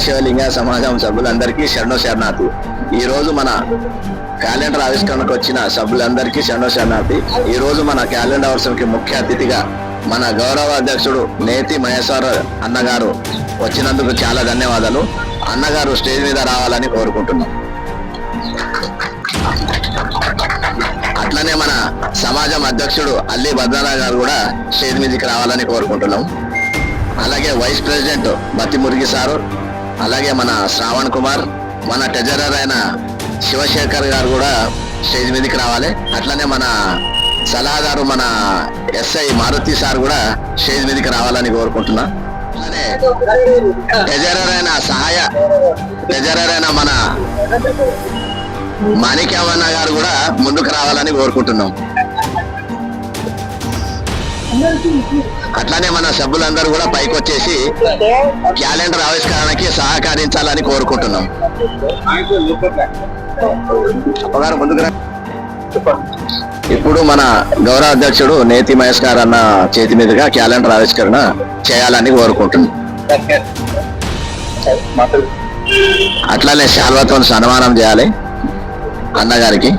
శివలింగ సమాజం సభ్యులందరికీ శరణు ఈ రోజు మన క్యాలెండర్ ఆవిష్కరణకు వచ్చిన సభ్యులందరికీ శరణు ఈ రోజు మన క్యాలెండర్ అవసరంకి ముఖ్య అతిథిగా మన గౌరవ అధ్యక్షుడు నేతి మహేశ్వర అన్నగారు వచ్చినందుకు చాలా ధన్యవాదాలు. అన్నగారు స్టేజ్ మీద రావాలని కోరుకుంటున్నాం. అట్లనే మన సమాజం అధ్యక్షుడు అల్లి భద్రనా గారు కూడా స్టేజ్ మీదకి రావాలని కోరుకుంటున్నాం. అలాగే vice president Batti Murigi sir అలాగే మన శ్రావణ్ కుమార్ మన ట్రెజరర్ అయిన శివశేఖర్ గారు కూడా స్టేజ్ మీదకి రావాలి. అట్లనే మన సలహాదారు మన ఎస్ఐ మారుతి సార్ కూడా స్టేజ్ మీదకి రావాలని కోరుకుంటున్నా. అట్లనే ట్రెజరర్ అయిన సహాయ ట్రెజరర్ అయిన మన మాణిక్యవన్న గారు కూడా ముందుకు రావాలని కోరుకుంటున్నాం. అట్లానే మన సభ్యులందరూ కూడా పైకి వచ్చేసి క్యాలెండర్ ఆవిష్కరణకి సహకరించాలని కోరుకుంటున్నాం. ఇప్పుడు మన గౌరవ అధ్యక్షుడు నేతి మహేష్ గారు అన్న చేతి మీదుగా క్యాలెండర్ ఆవిష్కరణ చేయాలని కోరుకుంటున్నాం. అట్లానే శాల్వతో సన్మానం చేయాలి. అన్నగారికి.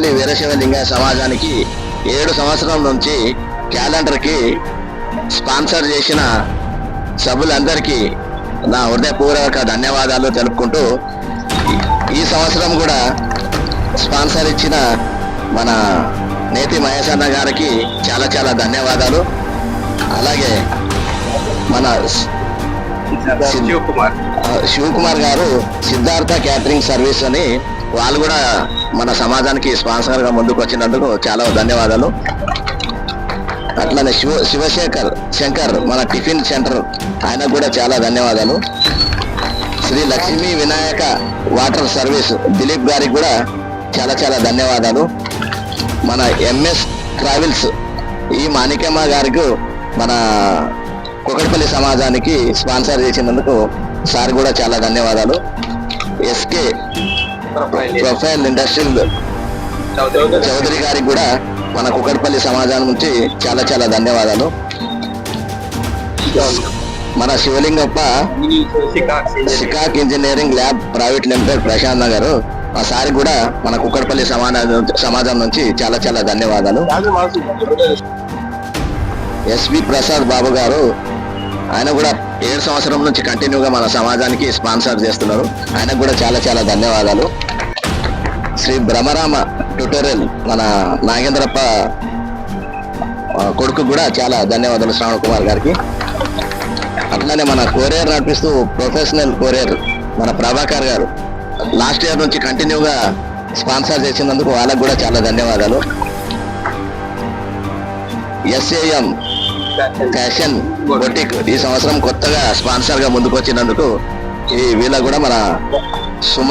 కుక్కట్పల్లి వీరశివలింగ సమాజానికి ఏడు సంవత్సరం నుంచి క్యాలెండర్కి స్పాన్సర్ చేసిన సభ్యులందరికీ నా హృదయపూర్వక ధన్యవాదాలు తెలుపుకుంటూ ఈ- సంవత్సరం కూడా స్పాన్సర్ ఇచ్చిన మన నేతి మహేష్ అన్న గారికి చాలా చాలా ధన్యవాదాలు. అలాగే మన శివకుమార్ శివకుమార్ గారు సిద్ధార్థ క్యాటరింగ్ సర్వీస్ అని వాళ్ళు కూడా మన సమాజానికి స్పాన్సర్గా ముందుకు వచ్చినందుకు చాలా ధన్యవాదాలు. అట్లానే శివ శివశేఖర్ శంకర్ మన టిఫిన్ సెంటర్ ఆయనకు కూడా చాలా ధన్యవాదాలు. శ్రీ లక్ష్మీ వినాయక వాటర్ సర్వీస్ దిలీప్ గారికి కూడా చాలా చాలా ధన్యవాదాలు. మన ఎంఎస్ ట్రావెల్స్ ఈ మాణిక్యమ్మ గారికి మన కుకట్పల్లి సమాజానికి స్పాన్సర్ చేసినందుకు సార్ కూడా చాలా ధన్యవాదాలు. ఎస్కే ప్రొఫైల్ ఇండస్ట్రియల్ చౌదరి గారికి. కూడా మన కుకట్పల్లి సమాజం నుంచి చాలా చాలా ధన్యవాదాలు. మన Shivalingappa సికాక్ engineering. Lab private limited Prashanth garu ఆ సార్ కూడా మన కుక్కడపల్లి సమాజం సమాజం నుంచి చాలా చాలా ధన్యవాదాలు. ఎస్వి ప్రసాద్ బాబు గారు ఆయన కూడా ఏడు సంవత్సరం నుంచి కంటిన్యూగా మన సమాజానికి స్పాన్సర్ చేస్తున్నారు. ఆయనకు కూడా చాలా చాలా ధన్యవాదాలు. శ్రీ భ్రమరామ ట్యూటోరియల్ మన నాగేంద్రప్ప కొడుకు కూడా చాలా ధన్యవాదాలు శ్రావణ్ కుమార్ గారికి. అట్లానే మన కొరియర్ నడిపిస్తూ ప్రొఫెషనల్ కొరియర్ మన ప్రభాకర్ గారు. లాస్ట్ ఇయర్ నుంచి కంటిన్యూగా స్పాన్సర్ చేసినందుకు వాళ్ళకు కూడా చాలా ధన్యవాదాలు. ఎస్ఏఎం ఫ్యాషన్ బొటిక్ ఈ సంవత్సరం కొత్తగా స్పాన్సర్గా ముందుకొచ్చినందుకు ఈ వీళ్ళ కూడా మన సుమ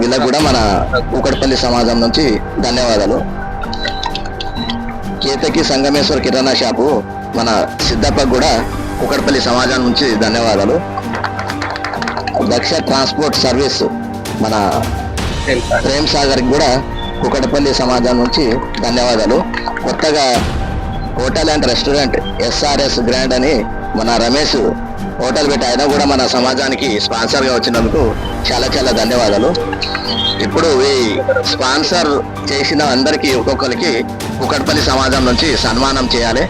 వీళ్ళ కూడా మన కూకట్పల్లి సమాజం నుంచి ధన్యవాదాలు. కేతకి సంగమేశ్వర కిరాణా షాపు మన సిద్ధప్పకు కూడా కుకట్పల్లి సమాజం నుంచి ధన్యవాదాలు. దక్ష ట్రాన్స్పోర్ట్ సర్వీస్ మన ప్రేమ్ సాగర్ కూడా కుకటపల్లి సమాజం నుంచి ధన్యవాదాలు. కొత్తగా hotel and restaurant SRS grand అని మన రమేష్ హోటల్ పెట్టి ఆయన కూడా మన సమాజానికి స్పాన్సర్గా వచ్చినందుకు చాలా చాలా ధన్యవాదాలు. ఇప్పుడు ఈ స్పాన్సర్ చేసిన అందరికి ఒక్కొక్కరికి కుకట్పల్లి సమాజం నుంచి సన్మానం చేయాలి.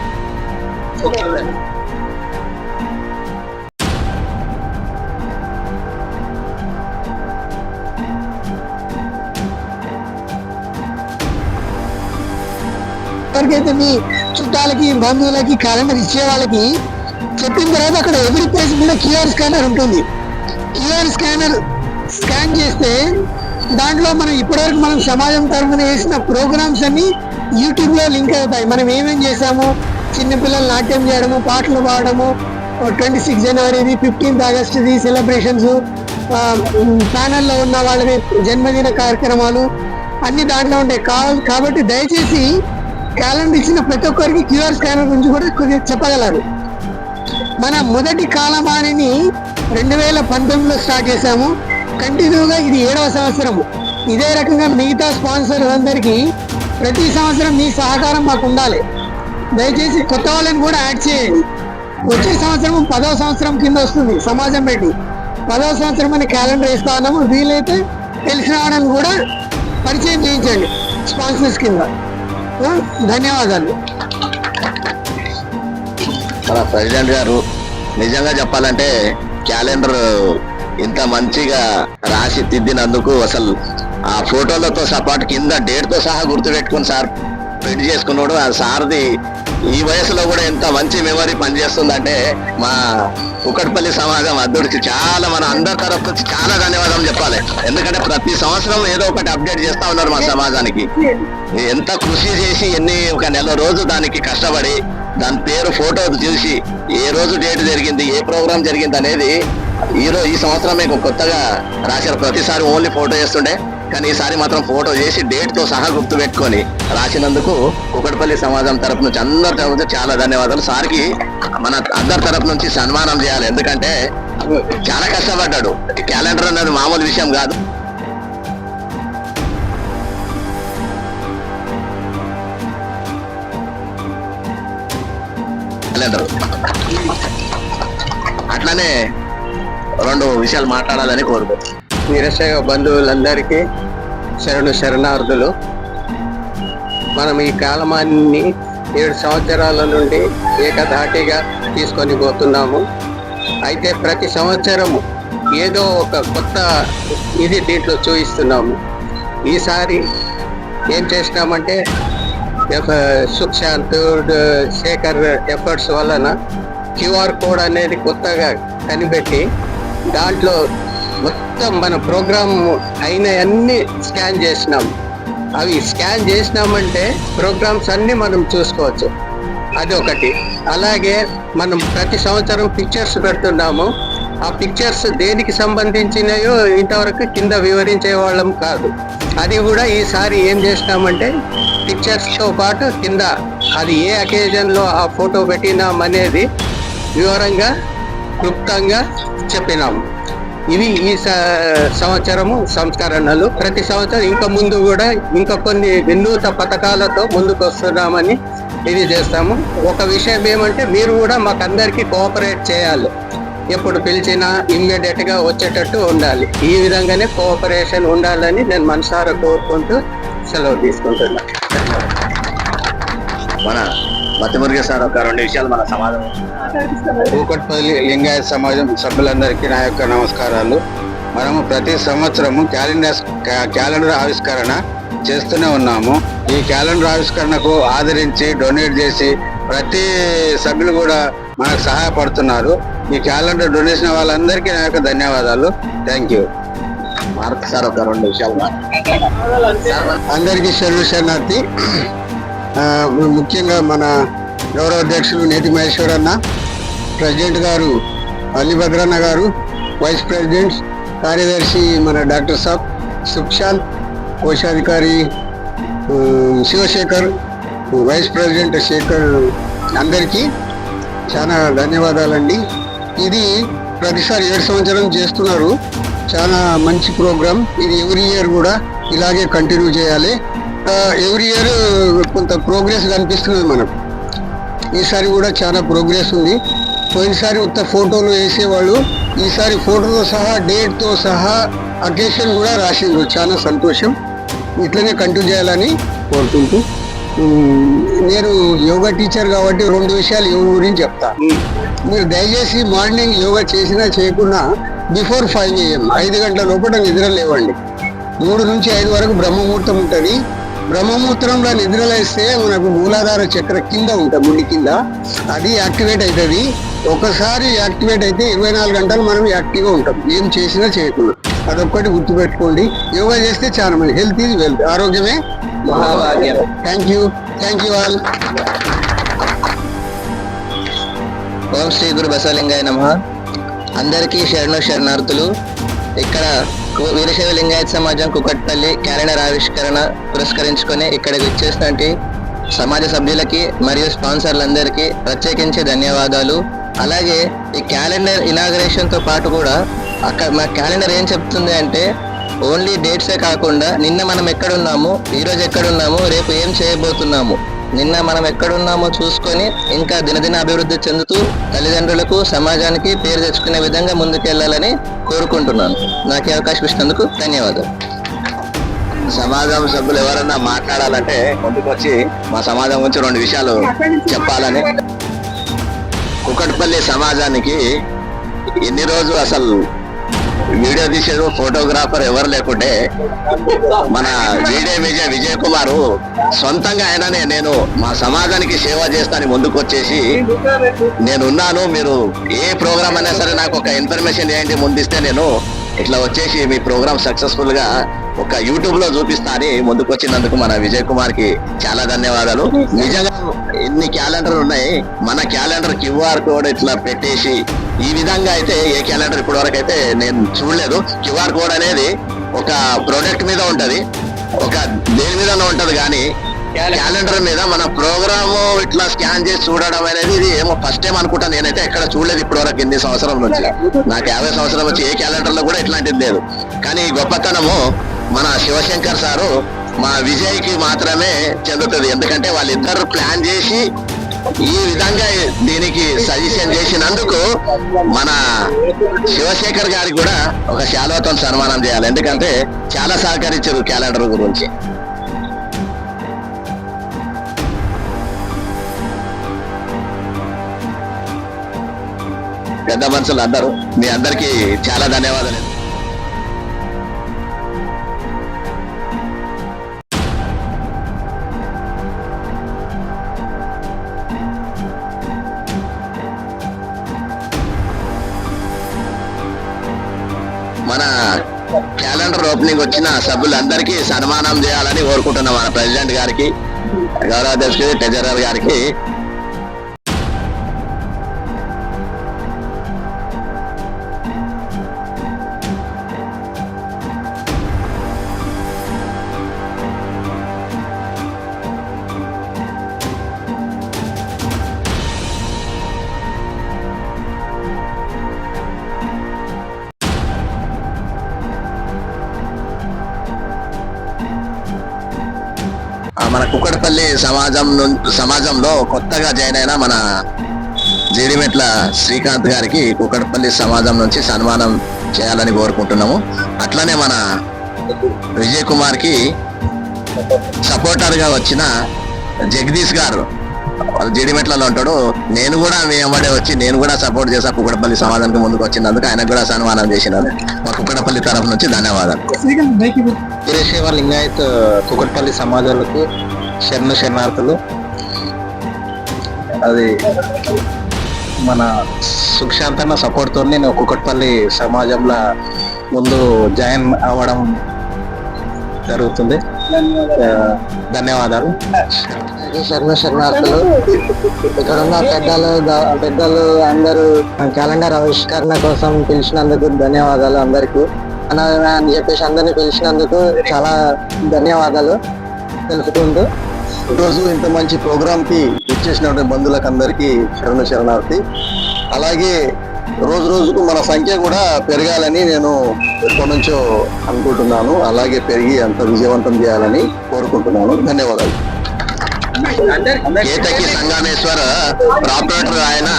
ఎవరికైతే మీ చుట్టాలకి బంధువులకి క్యాలెండర్ ఇచ్చే వాళ్ళకి చెప్పిన తర్వాత అక్కడ ఎవ్రీ ప్లేస్ కూడా క్యూఆర్ స్కానర్ ఉంటుంది. క్యూఆర్ స్కానర్ స్కాన్ చేస్తే దాంట్లో మనం ఇప్పటివరకు మనం సమాజం తరఫున వేసిన ప్రోగ్రామ్స్ అన్ని యూట్యూబ్లో లింక్ అవుతాయి. మనం ఏమేం చేసాము చిన్నపిల్లలు నాట్యం చేయడము పాటలు పాడడము ట్వంటీ సిక్స్ జనవరిది ఫిఫ్టీన్త్ ఆగస్ట్ది సెలబ్రేషన్స్ ప్యానల్లో ఉన్న వాళ్ళది జన్మదిన కార్యక్రమాలు అన్ని దాంట్లో ఉంటాయి. కా- కాబట్టి దయచేసి క్యాలెండర్ ఇచ్చిన ప్రతి ఒక్కరికి క్యూఆర్ స్కానర్ గురించి కూడా కొద్దిగా చెప్పగలరు. మన మొదటి కాలమానిని రెండు వేల పంతొమ్మిదిలో స్టార్ట్ చేశాము. కంటిన్యూగా ఇది ఏడవ సంవత్సరము ఇదే రకంగా మిగతా స్పాన్సర్ అందరికీ ప్రతి సంవత్సరం మీ సహకారం మాకు ఉండాలి. దయచేసి కొత్త వాళ్ళని కూడా యాడ్ చేయండి. వచ్చే సంవత్సరం పదో సంవత్సరం కింద వస్తుంది సమాజం పెట్టి. పదో సంవత్సరం అని క్యాలెండర్ ఇస్తా ఉన్నాము. వీలైతే తెలిసిన వాళ్ళని కూడా పరిచయం చేయించండి స్పాన్సర్స్ కింద. ధన్యవాదాలు. మన ప్రెసిడెంట్ గారు నిజంగా చెప్పాలంటే క్యాలెండర్ ఇంత మంచిగా రాసి తిద్దినందుకు అసలు ఆ ఫోటోలతో సపాటు కింద డేట్తో సహా గుర్తుపెట్టుకుని సార్ ప్రింట్ చేసుకున్నాడు. ఆ సార్ది ఈ వయసులో కూడా ఎంత మంచి మెమరీ పనిచేస్తుందంటే మా కుకట్పల్లి సమాజం అద్దరికి చాలా మన అందరి తరఫు నుంచి చాలా ధన్యవాదాలు చెప్పాలి. ఎందుకంటే ప్రతి సంవత్సరం ఏదో ఒకటి అప్డేట్ చేస్తా ఉన్నారు మా సమాజానికి. ఎంత కృషి చేసి ఎన్ని ఒక నెల రోజు దానికి కష్టపడి దాని పేరు ఫోటో చూసి ఏ రోజు డేట్ జరిగింది ఏ ప్రోగ్రామ్ జరిగింది అనేది ఈ రోజు ఈ సంవత్సరం మీకు కొత్తగా రాశారు. ప్రతిసారి ఓన్లీ ఫోటో చేస్తుండే. కానీ ఈసారి మాత్రం ఫోటో చేసి డేట్తో సహా గుర్తు పెట్టుకొని రాసినందుకు కుకటపల్లి సమాజం తరపు నుంచి అందరి తరపు నుంచి చాలా ధన్యవాదాలు. సార్కి మన అందరి తరపు నుంచి సన్మానం చేయాలి. ఎందుకంటే చాలా కష్టపడ్డాడు. క్యాలెండర్ అనేది మామూలు విషయం కాదు. క్యాలెండర్ అట్లానే రెండు విషయాలు మాట్లాడాలని కోరుకుంటున్నాను నిరసయ బంధువులందరికీ శరణు శరణార్థులు మనం ఈ కాలమాన్ని ఏడు సంవత్సరాల నుండి ఏకధాటిగా తీసుకొని పోతున్నాము. అయితే ప్రతి సంవత్సరము ఏదో ఒక కొత్త ఇది దీంట్లో చూపిస్తున్నాము. ఈసారి ఏం చేసినామంటే సుశాంత్ శేఖర్ ఎఫర్ట్స్ వలన క్యూఆర్ కోడ్ అనేది కొత్తగా కనిపెట్టి దాంట్లో మొత్తం మన ప్రోగ్రామ్ అయినవన్నీ స్కాన్ చేసినాం. అవి స్కాన్ చేసినామంటే ప్రోగ్రామ్స్ అన్ని మనం చూసుకోవచ్చు. అది ఒకటి అలాగే మనం ప్రతి సంవత్సరం పిక్చర్స్ పెడుతున్నాము. ఆ పిక్చర్స్ దేనికి సంబంధించినయో ఇంతవరకు కింద వివరించే వాళ్ళం కాదు. అది కూడా ఈసారి ఏం చేసినామంటే పిక్చర్స్తో పాటు కింద అది ఏ అకేజన్లో ఆ ఫోటో పెట్టినాం అనేది వివరంగా క్లుప్తంగా చెప్పినాము ఇవి ఈ సంవత్సరము సంస్కరణలు. ప్రతి సంవత్సరం ఇంకా ముందు కూడా ఇంకా కొన్ని వినూత పథకాలతో ముందుకు వస్తున్నామని ఇది చేస్తాము ఒక విషయం ఏమంటే మీరు కూడా మాకందరికీ కోఆపరేట్ చేయాలి. ఎప్పుడు పిలిచినా ఇమ్మీడియట్గా వచ్చేటట్టు ఉండాలి. ఈ విధంగానే కోఆపరేషన్ ఉండాలని నేను మనసారా కోరుకుంటూ సెలవు తీసుకుంటున్నా. మన మతిమురుగ సార్ ఒక రెండు విషయాలు మన సమాజం. కూకట్పల్లి లింగాయత సమాజం సభ్యులందరికీ నా యొక్క నమస్కారాలు. మనము ప్రతి సంవత్సరము క్యాలెండర్ క్యాలెండర్ ఆవిష్కరణ చేస్తూనే ఉన్నాము. ఈ క్యాలెండర్ ఆవిష్కరణకు ఆదరించి డొనేట్ చేసి ప్రతి సభ్యులు కూడా మనకు సహాయపడుతున్నారు. మీ క్యాలెండర్ డొనేషన్ వాళ్ళందరికీ నా యొక్క ధన్యవాదాలు. థ్యాంక్ యూ మార్క్ సార్ ఒక రెండు విషయాలు అందరికీ శరణార్థి. ముఖ్యంగా మన గౌరవ అధ్యక్షులు నేతి మహేశ్వర్ అన్న ప్రెసిడెంట్ గారు అల్లిభద్రన్న గారు వైస్ ప్రెసిడెంట్ కార్యదర్శి మన డాక్టర్ సాబ్ సుక్షాంత్ కోశాధికారి శివశేఖర్ వైస్ ప్రెసిడెంట్ శేఖర్ అందరికీ చాలా ధన్యవాదాలండి. ఇది ప్రతిసారి ఏడు సంవత్సరం చేస్తున్నారు. చాలా మంచి ప్రోగ్రామ్ ఇది ఎవ్రీ ఇయర్ కూడా ఇలాగే కంటిన్యూ చేయాలి. ఎవ్రీ ఇయర్ కొంత ప్రోగ్రెస్ కనిపిస్తుంది మనకు. ఈసారి కూడా చాలా ప్రోగ్రెస్ ఉంది. పోయినసారి ఉత్త ఫోటోలు వేసేవాళ్ళు ఈసారి ఫోటోతో సహా డేట్తో సహా అకేషన్ కూడా రాసిండ్రు. చాలా సంతోషం. ఇట్లనే కంటిన్యూ చేయాలని కోరుకుంటూ నేను యోగా టీచర్ కాబట్టి రెండు విషయాలు యోగా గురించి చెప్తా. మీరు దయచేసి మార్నింగ్ యోగా చేసినా చేయకున్నా బిఫోర్ ఫైవ్ ఏఎం ఐదు గంటల లోపల నిద్ర లేవండి. మూడు నుంచి ఐదు వరకు బ్రహ్మముహూర్తం ఉంటుంది. బ్రహ్మముహూర్తంలో నిద్రలేస్తే మనకు మూలాధార చక్ర కింద ఉంటుంది ముడి కింద. అది యాక్టివేట్ అవుతుంది ఒకసారి యాక్టివేట్ అయితే ఇరవై నాలుగు గంటలు మనం యాక్టివ్గా ఉంటాం. ఏం చేసినా చేయకుండా అదొక్కటి గుర్తుపెట్టుకోండి. యోగా చేస్తే చాలా మంది హెల్త్ ఈజ్ వెల్త్ ఆరోగ్యమే thank you. Thank you all Om Sri Guru బసవలింగాయ నమ. అందరికీ శరణు శరణార్థులు. ఇక్కడ వీరశైవ లింగాయత్ సమాజం కుకట్పల్లి క్యాలెండర్ ఆవిష్కరణ పురస్కరించుకొని ఇక్కడికి వచ్చేసినటువంటి సమాజ సభ్యులకి మరియు స్పాన్సర్లందరికీ ప్రత్యేకించి ధన్యవాదాలు. అలాగే ఈ క్యాలెండర్ ఇనాగరేషన్తో పాటు కూడా అక్కడ మా క్యాలెండర్ ఏం చెప్తుంది అంటే ఓన్లీ డేట్సే కాకుండా నిన్న మనం ఎక్కడున్నాము ఈరోజు ఎక్కడున్నాము రేపు ఏం చేయబోతున్నాము. నిన్న మనం ఎక్కడున్నామో చూసుకొని ఇంకా దినదిన అభివృద్ధి చెందుతూ తల్లిదండ్రులకు సమాజానికి పేరు తెచ్చుకునే విధంగా ముందుకెళ్ళాలని కోరుకుంటున్నాను. నాకు అవకాశం ఇచ్చినందుకు ధన్యవాదాలు. సమాజం సభ్యులు ఎవరన్నా మాట్లాడాలంటే ముందుకొచ్చి మా సమాజం గురించి రెండు విషయాలు చెప్పాలని. కుకట్పల్లి సమాజానికి ఎన్ని రోజులు అసలు వీడియో తీసేది ఫోటోగ్రాఫర్ ఎవరు లేకుంటే మన వీడియో విజయ్ విజయ్ కుమార్ సొంతంగా ఆయననే నేను మా సమాజానికి సేవ చేస్తాను ముందుకు వచ్చేసి నేనున్నాను. మీరు ఏ ప్రోగ్రామ్ అయినా సరే నాకు ఒక ఇన్ఫర్మేషన్ ఏంటి ముందిస్తే నేను ఇట్లా వచ్చేసి మీ ప్రోగ్రామ్ సక్సెస్ఫుల్గా ఒక యూట్యూబ్లో చూపిస్తా అని ముందుకు వచ్చినందుకు మన విజయ్ కుమార్కి చాలా ధన్యవాదాలు. నిజంగా ఎన్ని క్యాలెండర్ ఉన్నాయి మన క్యాలెండర్ క్యూఆర్ కోడ్ ఇట్లా పెట్టేసి ఈ విధంగా అయితే ఏ క్యాలెండర్ ఇప్పటి వరకు అయితే నేను చూడలేదు. క్యూఆర్ కోడ్ అనేది ఒక ప్రోడక్ట్ మీద ఉంటది. ఒక దేని మీద ఉంటది కానీ క్యాలెండర్ మీద మన ప్రోగ్రామ్ ఇట్లా స్కాన్ చేసి చూడడం అనేది ఇది ఏమో ఫస్ట్ టైం అనుకుంటా. నేనైతే ఎక్కడ చూడలేదు ఇప్పటి వరకు ఎన్ని సంవత్సరం నుంచి. నాకు యాభై సంవత్సరం వచ్చి ఏ క్యాలెండర్లో కూడా ఇట్లాంటిది లేదు. కానీ గొప్పతనము మన శివశంకర్ సారు మా విజయ్కి మాత్రమే చెందుతుంది. ఎందుకంటే వాళ్ళిద్దరు ప్లాన్ చేసి ఈ విధంగా దీనికి సజెషన్ చేసినందుకు మన శివశేఖర్ గారికి కూడా ఒక శాలువతో సన్మానం చేయాలి. ఎందుకంటే చాలా సహకరించారు క్యాలెండర్ గురించి. పెద్ద మనుషులు అందరూ. మీ అందరికీ చాలా ధన్యవాదాలు. మన క్యాలెండర్ ఓపెనింగ్ వచ్చిన సభ్యులందరికీ సన్మానం చేయాలని కోరుకుంటున్నాం మన ప్రెసిడెంట్ గారికి గౌరవ అధ్యక్షుడు ట్రెజరర్ గారికి. మన కుక్కడపల్లి సమాజం సమాజంలో కొత్తగా జాయిన్ అయిన మన జీడిమెట్ల శ్రీకాంత్ గారికి కుక్కడపల్లి సమాజం నుంచి సన్మానం చేయాలని కోరుకుంటున్నాము. అట్లనే మన విజయ్ కుమార్కి సపోర్టర్గా వచ్చిన జగదీష్ గారు. జీడిమెట్లలో ఉంటాడు. నేను కూడా మీ అమ్మడే వచ్చి నేను కూడా సపోర్ట్ చేసా కుక్కడపల్లి సమాధానికి ముందుకు వచ్చినందుకు ఆయనకు కూడా సన్మానం చేసినాను మా కుక్కడపల్లి తరఫు నుంచి ధన్యవాదాలు. వీరశైవ లింగాయత్ కుక్కడపల్లి సమాజాలకు శరణ శరణార్థులు. అది మన సుఖశాంతన్న సపోర్ట్తో నేను కుకట్పల్లి సమాజంలో ముందు జాయిన్ అవ్వడం జరుగుతుంది. ధన్యవాదాలు. ధన్యవాదాలు శర్మ శరణార్థులు. ఇక్కడ ఉన్న పెద్దలు పెద్దలు అందరూ క్యాలెండర్ ఆవిష్కరణ కోసం పిలిచినందుకు ధన్యవాదాలు అందరికీ. అన్న అని చెప్పేసి అందరిని పిలిచినందుకు చాలా ధన్యవాదాలు తెలుసుకుంటూ. ఈరోజు ఇంత మంచి ప్రోగ్రామ్కి ఇచ్చేసినటువంటి బంధువులకు అందరికీ శరణ శరణార్థి. అలాగే రోజు రోజుకు మన సంఖ్య కూడా పెరగాలని నేను ఎప్పటి నుంచో అనుకుంటున్నాను. అలాగే పెరిగి అంత విజయవంతం చేయాలని కోరుకుంటున్నాను. ధన్యవాదాలు. కేతకి సంగమేశ్వర్ ప్రాపరేటర్ ఆయన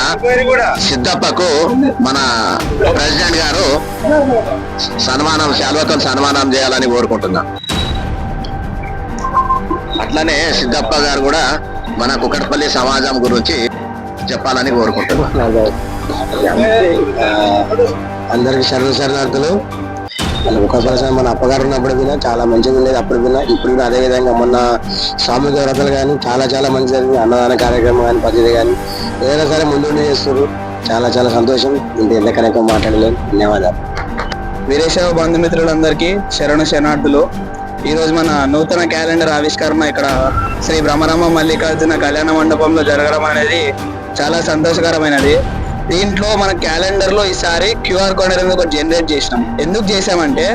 సిద్ధప్పకు మన ప్రెసిడెంట్ గారు సన్మానం శాల్వతో సన్మానం చేయాలని కోరుకుంటున్నా. అట్లనే సిద్ధప్ప గారు కూడా మన కుకట్పల్లి సమాజం గురించి చెప్పాలని కోరుకుంటున్నాను అందరికి శరణ శరణార్థులు. ఒక పర్సన్ మన అప్పగారు ఉన్నప్పుడు వినా చాలా మంచిగా ఉండేది అప్పుడు వినా ఇప్పుడు అదే విధంగా మొన్న స్వామి దేవతలు కానీ చాలా చాలా మంచి జరిగింది అన్నదాన కార్యక్రమం కానీ పద్ధతి కానీ ఏదైనా సరే ముందుండి చేస్తారు చాలా చాలా సంతోషం. ఇంత ఎంత కనుక మాట్లాడలేదు ధన్యవాదాలు. వీరేశవ బంధుమిత్రులందరికీ శరణు శరణార్థులు. ఈరోజు మన నూతన క్యాలెండర్ ఆవిష్కరణ ఇక్కడ శ్రీ భ్రమరామ మల్లికార్జున కళ్యాణ మండపంలో జరగడం అనేది చాలా సంతోషకరమైనది. దీంట్లో మన క్యాలెండర్లో ఈసారి క్యూఆర్ కోడ్ అనేది ఒకటి జనరేట్ చేసినాం. ఎందుకు చేసామంటే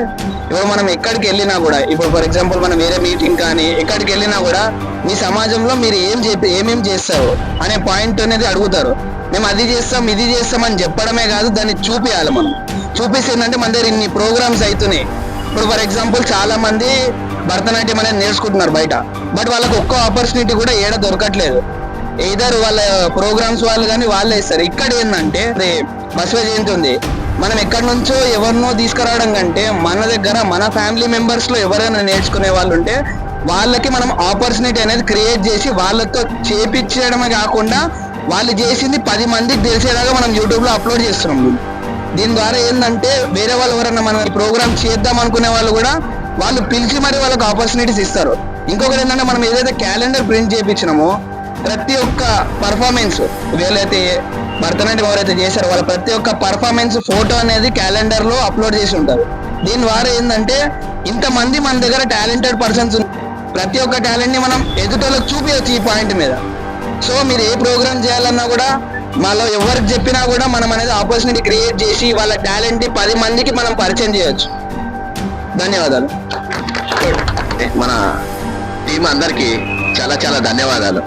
ఇప్పుడు మనం ఎక్కడికి వెళ్ళినా కూడా ఇప్పుడు ఫర్ ఎగ్జాంపుల్ మనం వేరే మీటింగ్ కానీ ఎక్కడికి వెళ్ళినా కూడా మీ సమాజంలో మీరు ఏం చెప్పి ఏమేం చేస్తారు అనే పాయింట్ అనేది అడుగుతారు. మేము అది చేస్తాం ఇది చేస్తాం అని చెప్పడమే కాదు దాన్ని చూపించాలి మనం. చూపిస్తే ఏంటంటే మన దగ్గర ఇన్ని ప్రోగ్రామ్స్ అవుతున్నాయి ఇప్పుడు ఫర్ ఎగ్జాంపుల్ చాలా మంది భరతనాట్యం అనేది నేర్చుకుంటున్నారు బయట. బట్ వాళ్ళకి ఒక్క ఆపర్చునిటీ కూడా ఏడ దొరకట్లేదు. ఏదర్ వాళ్ళ ప్రోగ్రామ్స్ వాళ్ళు కానీ వాళ్ళే ఇస్తారు ఇక్కడ ఏంటంటే రే బసవ జయంతి ఉంది. మనం ఎక్కడి నుంచో ఎవరినో తీసుకురావడం కంటే మన దగ్గర మన ఫ్యామిలీ మెంబర్స్లో ఎవరైనా నేర్చుకునే వాళ్ళు ఉంటే వాళ్ళకి మనం ఆపర్చునిటీ అనేది క్రియేట్ చేసి వాళ్ళతో చేపించడమే కాకుండా వాళ్ళు చేసింది పది మందికి తెలిసేలాగా మనం యూట్యూబ్లో అప్లోడ్ చేస్తున్నాం. దీని ద్వారా ఏంటంటే వేరే వాళ్ళు ఎవరైనా మనం ప్రోగ్రామ్ చేద్దాం అనుకునే వాళ్ళు కూడా వాళ్ళు పిలిచి మరి వాళ్ళకి ఆపర్చునిటీస్ ఇస్తారు. ఇంకొకటి ఏంటంటే మనం ఏదైతే క్యాలెండర్ ప్రింట్ చేయించినామో ప్రతి ఒక్క పర్ఫార్మెన్స్ వీళ్ళైతే భరతనాట్యం ఎవరైతే చేశారో వాళ్ళ ప్రతి ఒక్క పర్ఫార్మెన్స్ ఫోటో అనేది క్యాలెండర్లో అప్లోడ్ చేసి ఉంటారు. దీని ద్వారా ఏంటంటే ఇంతమంది మన దగ్గర టాలెంటెడ్ పర్సన్స్ ప్రతి ఒక్క టాలెంట్ని మనం ఎదుటోళ్ళకి చూపించచ్చు ఈ పాయింట్ మీద. సో మీరు ఏ ప్రోగ్రామ్ చేయాలన్నా కూడా మాలో ఎవరికి చెప్పినా కూడా మనం అనేది ఆపర్చునిటీ క్రియేట్ చేసి వాళ్ళ టాలెంట్ని పది మందికి మనం పరిచయం చేయొచ్చు. ధన్యవాదాలు. మన టీం అందరికి చాలా చాలా ధన్యవాదాలు.